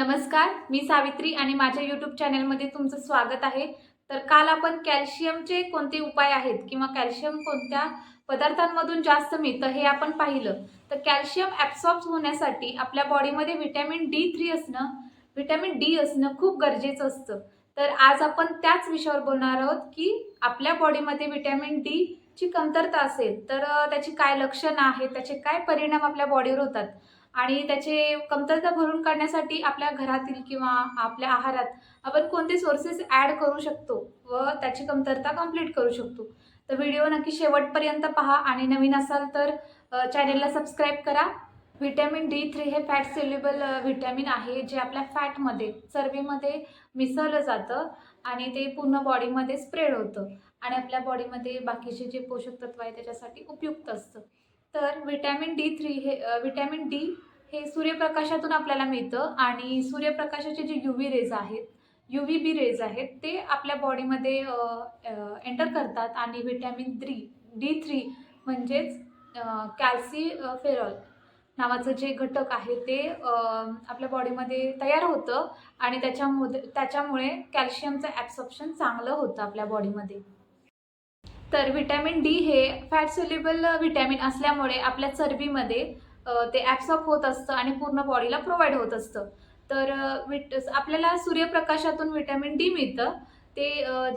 नमस्कार मी सावित्री आणि माझ्या यूट्यूब चॅनलमध्ये तुमचं स्वागत आहे. तर काल आपण कॅल्शियमचे कोणते उपाय आहेत किंवा कॅल्शियम कोणत्या पदार्थांमधून जास्त मिळतं हे आपण पाहिलं. तर कॅल्शियम ॲब्सॉर्ब होण्यासाठी आपल्या बॉडीमध्ये व्हिटॅमिन डी थ्री असणं व्हिटॅमिन डी असणं खूप गरजेचं असतं. तर आज आपण त्याच विषयावर बोलणार आहोत की आपल्या बॉडीमध्ये व्हिटॅमिन डी ची कमतरता असेल तर त्याची काय लक्षणं आहेत त्याचे काय परिणाम आपल्या बॉडीवर होतात. आणि त्याचे कमतरता भरून काढण्यासाठी आपल्या घरातील किंवा आपल्या आहारात आपण कोणते सोर्सेस ॲड करू शकतो व त्याची कमतरता कंप्लीट करू शकतो. तर व्हिडिओ नक्की शेवटपर्यंत पहा आणि नवीन असाल तर चॅनेलला सबस्क्राईब करा. व्हिटॅमिन डी थ्री हे फॅट सेल्युबल व्हिटॅमिन आहे जे आपल्या फॅटमध्ये चरबीमध्ये मिसळलं जातं आणि ते पूर्ण बॉडीमध्ये स्प्रेड होतं आणि आपल्या बॉडीमध्ये बाकीचे जे पोषक तत्व आहे त्याच्यासाठी उपयुक्त असतं. तर व्हिटॅमिन डी थ्री हे व्हिटॅमिन डी हे सूर्यप्रकाशातून आपल्याला मिळतं आणि सूर्यप्रकाशाचे जे यू व्ही रेज आहेत यू व्ही बी रेज आहेत ते आपल्या बॉडीमध्ये एंटर करतात आणि व्हिटॅमिन थ्री डी थ्री म्हणजेच कॅल्सी फेरॉल नावाचं जे घटक आहे ते आपल्या बॉडीमध्ये तयार होतं आणि त्याच्यामध्ये त्याच्यामुळे कॅल्शियमचं ॲब्सॉप्शन चांगलं होतं आपल्या बॉडीमध्ये तर व्हिटॅमिन डी हे फॅट सोल्युबल व्हिटॅमिन असल्यामुळे आपल्या चरबीमध्ये ते ॲप्सॉप होत असतं आणि पूर्ण बॉडीला प्रोव्हाइड होत असतं. तर विट आपल्याला सूर्यप्रकाशातून व्हिटॅमिन डी मिळतं. ते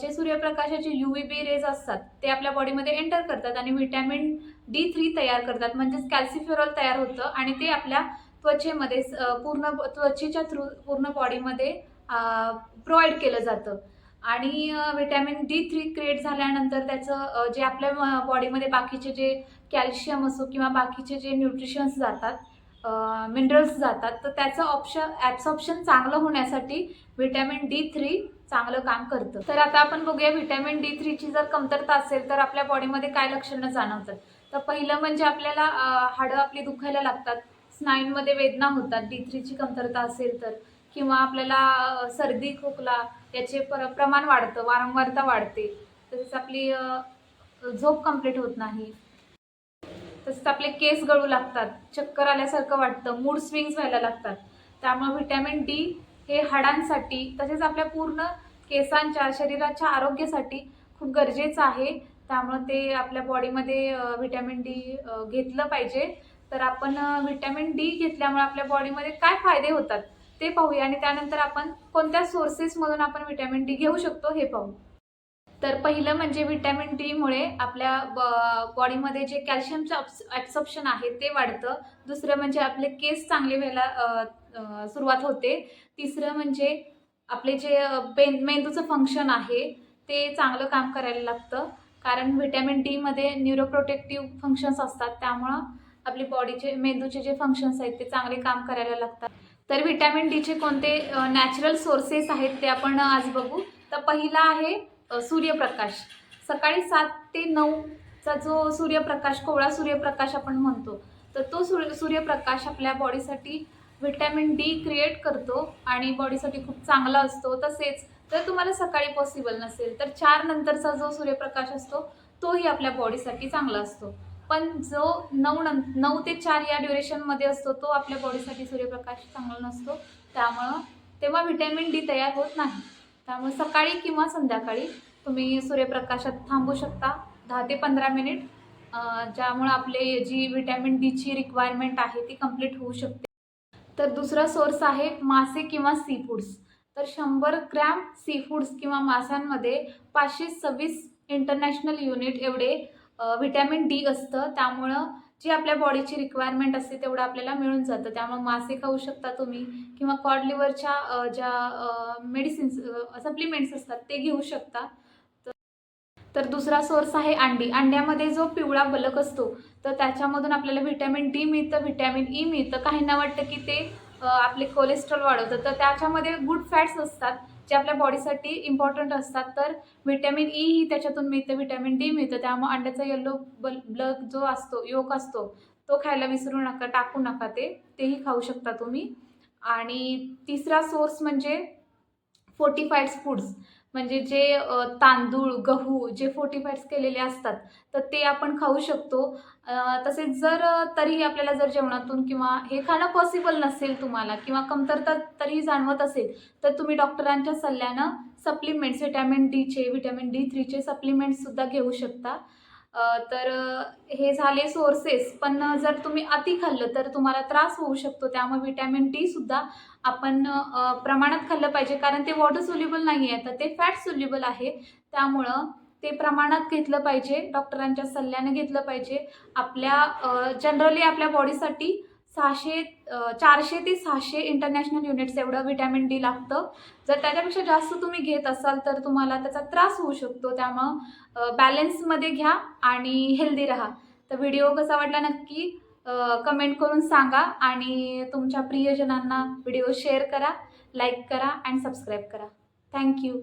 जे सूर्यप्रकाशाचे यू व्ही बी रेज असतात ते आपल्या बॉडीमध्ये एंटर करतात आणि व्हिटॅमिन डी थ्री तयार करतात. म्हणजेच कॅल्सिफेरॉल तयार होतं आणि ते आपल्या त्वचेमध्ये पूर्ण त्वचेच्या थ्रू पूर्ण बॉडीमध्ये प्रोव्हाइड केलं जातं. आणि व्हिटॅमिन डी थ्री क्रिएट झाल्यानंतर त्याचं जे आपल्या बॉडीमध्ये बाकीचे जे कॅल्शियम असो किंवा बाकीचे जे न्यूट्रिशन्स जातात मिनरल्स जातात तर त्याचं ऑप्शन ॲब्सॉप्शन चांगलं होण्यासाठी व्हिटॅमिन डी थ्री चांगलं काम करतं. तर आता आपण बघूया व्हिटॅमिन डी थ्रीची जर कमतरता असेल तर आपल्या बॉडीमध्ये काय लक्षणं जाणवतात? तर पहिलं म्हणजे आपल्याला हाडं आपली दुखायला लागतात स्नायूंमध्ये वेदना होतात डी थ्रीची कमतरता असेल तर किंवा आपल्याला सर्दी खोकला त्याचे पर प्रमाण वाढतं वारंवारता वाढते. तसेच आपली झोप कंप्लीट होत नाही. तसेच आपले केस गळू लागतात चक्कर आल्यासारखं वाटतं मूड स्विंग्स व्हायला लागतात. त्यामुळे व्हिटॅमिन डी हे हाडांसाठी तसेच आपल्या पूर्ण केसांच्या शरीराच्या आरोग्यासाठी खूप गरजेचं आहे. त्यामुळं ते आपल्या बॉडीमध्ये व्हिटॅमिन डी घेतलं पाहिजे. तर आपण व्हिटॅमिन डी घेतल्यामुळे आपल्या बॉडीमध्ये काय फायदे होतात? ते पाहूया आणि त्यानंतर आपण कोणत्या सोर्सेसमधून आपण व्हिटॅमिन डी घेऊ शकतो हे पाहू. तर पहिलं म्हणजे व्हिटॅमिन डीमुळे आपल्या ब- बॉडीमध्ये जे कॅल्शियमचं ॲब्सॉर्प्शन आहे ते वाढतं. दुसरं म्हणजे आपले केस चांगले व्हायला सुरुवात होते. तिसरं म्हणजे आपले जे पेन मेंदूचं फंक्शन आहे ते चांगलं काम करायला लागतं. कारण व्हिटॅमिन डीमध्ये न्यूरोप्रोटेक्टिव्ह फंक्शन्स असतात. त्यामुळं आपली बॉडीचे मेंदूचे जे फंक्शन्स आहेत ते चांगले काम करायला लागतात. तर व्हिटॅमिन डीचे कोणते नॅचरल सोर्सेस आहेत ते आपण आज बघू. तर पहिला आहे सूर्यप्रकाश. सकाळी सात ते नऊचा जो सूर्यप्रकाश कोवळा सूर्यप्रकाश आपण म्हणतो तर तो सूर्य सूर्यप्रकाश आपल्या बॉडीसाठी व्हिटॅमिन डी क्रिएट करतो आणि बॉडीसाठी खूप चांगला असतो तसेच जर तुम्हाला सकाळी पॉसिबल नसेल तर चार नंतरचा जो सूर्यप्रकाश असतो तोही आपल्या बॉडीसाठी चांगला असतो. पण जो नऊ नं नऊ ते चार या ड्युरेशनमध्ये असतो तो आपल्या बॉडीसाठी सूर्यप्रकाश चांगला नसतो. त्यामुळं तेव्हा व्हिटॅमिन डी तयार होत नाही. त्यामुळे सकाळी किंवा संध्याकाळी तुम्ही सूर्यप्रकाशात थांबू शकता. दहा ते पंधरा मिनिट ज्यामुळं आपले जी व्हिटॅमिन डीची रिक्वायरमेंट आहे ती कंप्लीट होऊ शकते. तर दुसरा सोर्स आहे मासे किंवा सी फूड्स तर शंभर ग्रॅम सी फूड्स किंवा माशांमध्ये पाचशे सव्वीस इंटरनॅशनल युनिट एवढे व्हिटॅमिन डी असतं. त्यामुळं जी आपल्या बॉडीची रिक्वायरमेंट असते तेवढं आपल्याला मिळून जातं. त्यामुळे मासे खाऊ शकता तुम्ही किंवा कॉड लिव्हरच्या ज्या मेडिसिन्स सप्लिमेंट्स असतात ते घेऊ शकता. तर- तर दुसरा सोर्स आहे अंडी. अंड्यामध्ये जो पिवळा बलक असतो तर त्याच्यामधून आपल्याला व्हिटॅमिन डी मिळतं व्हिटॅमिन ई मिळतं. काहींना वाटतं की ते आपले कोलेस्ट्रॉल वाढवतं. तर त्याच्यामध्ये गुड फॅट्स असतात. जे आपल्या बॉडीसाठी इम्पॉर्टंट असतात तर व्हिटॅमिन ई e ही त्याच्यातून मिळतं व्हिटॅमिन डी मिळतं. त्यामुळे अंड्याचा येल्लो बल ब्लग जो असतो योक असतो तो खायला विसरू नका टाकू नका ते. तेही खाऊ शकता तुम्ही. आणि तिसरा सोर्स म्हणजे फोर्टिफाईड फूड्स म्हणजे जे तांदूळ गहू जे फोर्टिफाईड्स केलेले असतात तर ते आपण खाऊ शकतो. तसेच जर तरीही आपल्याला जर जेवणातून किंवा हे खाणं पॉसिबल नसेल तुम्हाला किंवा कमतरता तरीही जाणवत असेल तर तुम्ही डॉक्टरांच्या सल्ल्यानं सप्लिमेंट्स व्हिटॅमिन डीचे व्हिटॅमिन डी थ्रीचे सप्लिमेंट्ससुद्धा घेऊ शकता. तर हे झाले सोर्सेस पण जर तुम्ही अति खाल्लं तर तुम्हाला त्रास होऊ शकतो. त्यामुळे व्हिटॅमिन डी सुद्धा आपण प्रमाणात खाल्लं पाहिजे. कारण ते वॉटर सोल्युबल नाही आहे. तर ते फॅट सोल्युबल आहे. त्यामुळं ते प्रमाणात घेतलं पाहिजे. डॉक्टरांच्या सल्ल्याने घेतलं पाहिजे. आपल्या जनरली आपल्या बॉडीसाठी सहाशे चारशे ते सहाशे इंटरनॅशनल युनिट्स एवढं व्हिटॅमिन डी लागतं. जर त्याच्यापेक्षा जास्त तुम्ही घेत असाल तर तुम्हाला त्याचा त्रास होऊ शकतो. त्यामुळं बॅलेन्समध्ये घ्या आणि हेल्दी राहा. तर व्हिडिओ कसा वाटला नक्की कमेंट करून सांगा आणि तुमच्या प्रियजनांना व्हिडिओ शेअर करा लाईक करा अँड सबस्क्राईब करा. Thank you